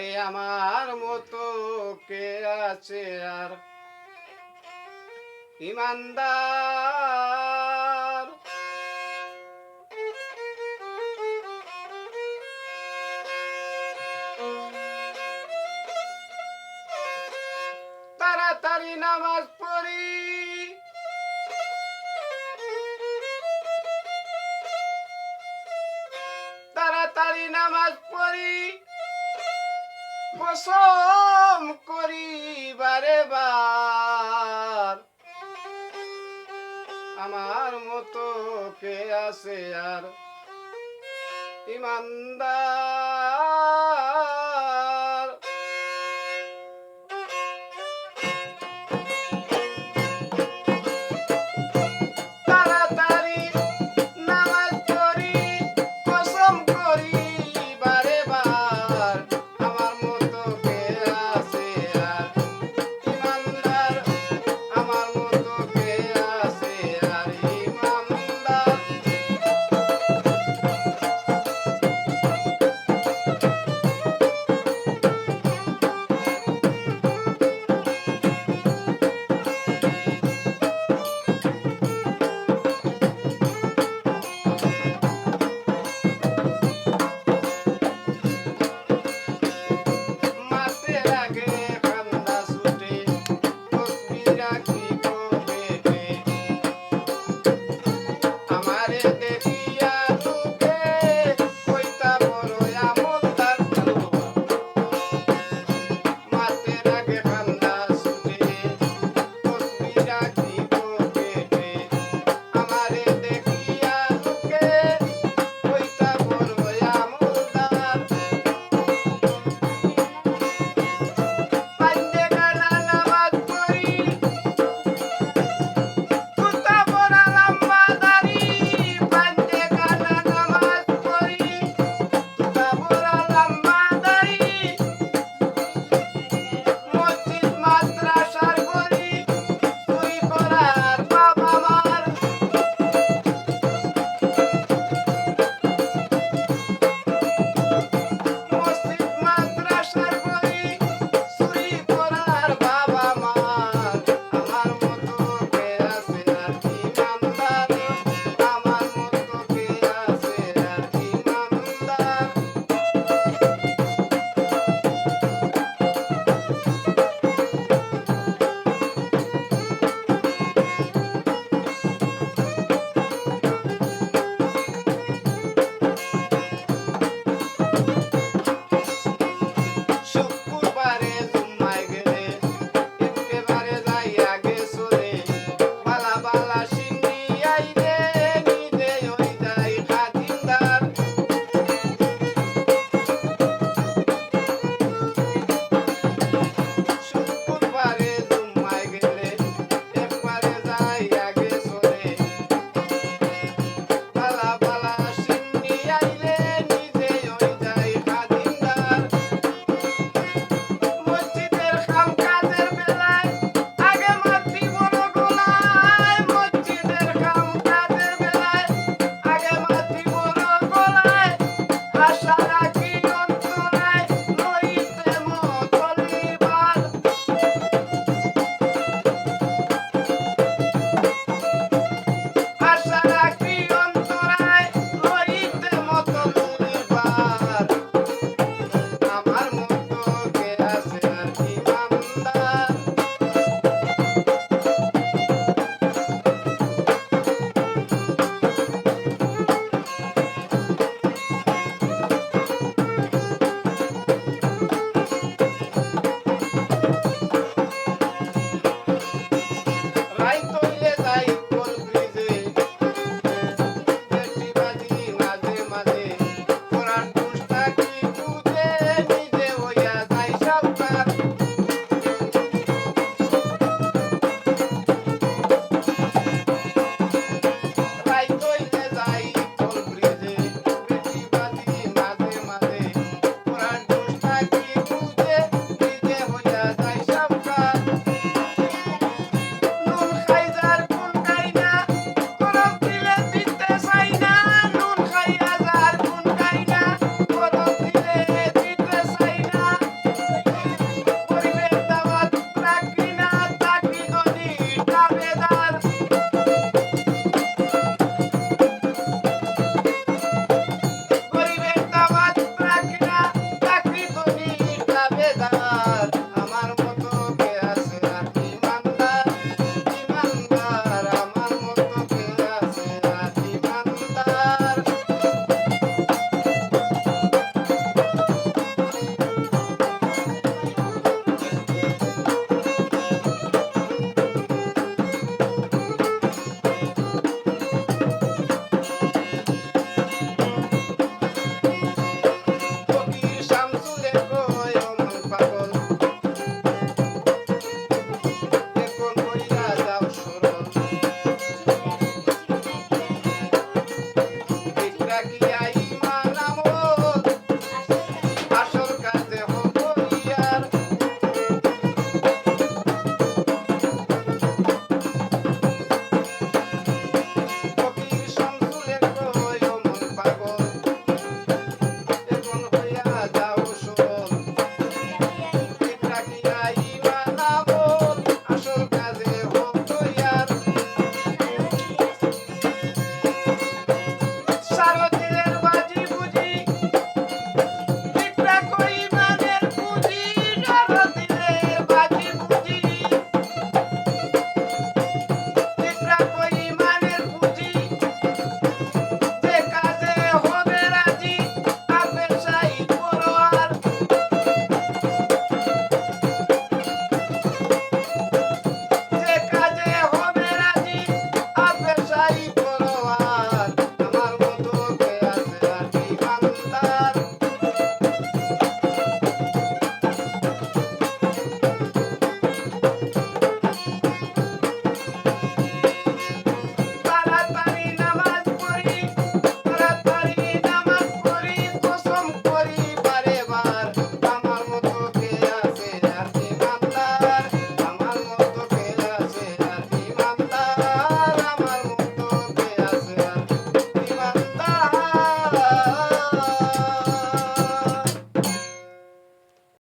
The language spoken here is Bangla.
আরে আমার মতো কে আছে আর? ইমানদার। তাড়াতাড়ি নামাজ পড়ি। তাড়াতাড়ি নামাজ পড়ি। কসম করি বারে বার আমার মতো কে আছে আর? ইমানদার